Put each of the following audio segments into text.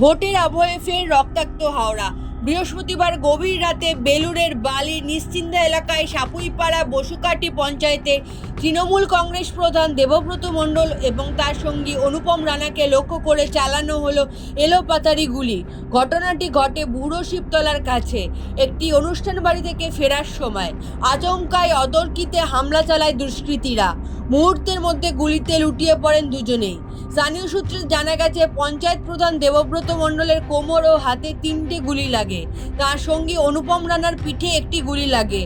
ভোটের আবহে ফের রক্তাক্ত হাওড়া। বৃহস্পতিবার গভীর রাতে বেলুরের বালি নিশ্চিন্দা এলাকায় সাপুইপাড়া বসুকাটি পঞ্চায়েতে তৃণমূল কংগ্রেস প্রধান দেবব্রত মণ্ডল এবং তার সঙ্গী অনুপম রানাকে লক্ষ্য করে চালানো হলো এলোপাতারি গুলি। ঘটনাটি ঘটে বুড়ো শিবতলার কাছে। একটি অনুষ্ঠান বাড়ি থেকে ফেরার সময় আচমকায় অতর্কিতে হামলা চালায় দুষ্কৃতীরা। মুহূর্তের মধ্যে গুলিতে লুটিয়ে পড়েন দুজনেই। স্থানীয় সূত্রে জানা গেছে, পঞ্চায়েত প্রধান দেবব্রত মণ্ডলের কোমর ও হাতে তিনটে গুলি লাগে। তার সঙ্গী অনুপম রানার পিঠে একটি গুলি লাগে।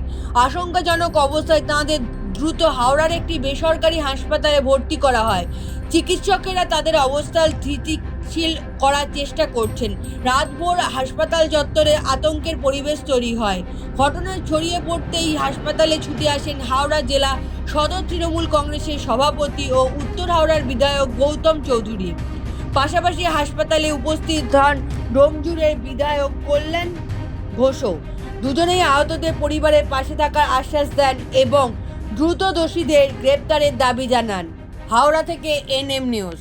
আশঙ্কাজনক অবস্থায় তাঁদের দ্রুত হাওড়ার একটি বেসরকারি হাসপাতালে ভর্তি করা হয়। চিকিৎসকেরা তাদের অবস্থা স্থিতিশীল করার চেষ্টা করছেন। রাতভর হাসপাতাল চত্বরে আতঙ্কের পরিবেশ তৈরি হয়। ঘটনায় ছড়িয়ে পড়তেই হাসপাতালে ছুটে আসেন হাওড়া জেলা সদর তৃণমূল কংগ্রেসের সভাপতি ও উত্তর হাওড়ার বিধায়ক গৌতম চৌধুরী। পাশাপাশি হাসপাতালে উপস্থিত হন ডোমজুরের বিধায়ক কল্যাণ ঘোষও। দুজনেই আহতদের পরিবারের পাশে থাকার আশ্বাস দেন এবং দ্রুত দোষীদের গ্রেপ্তারের দাবি জানান। হাওড়া থেকে এনএম নিউজ।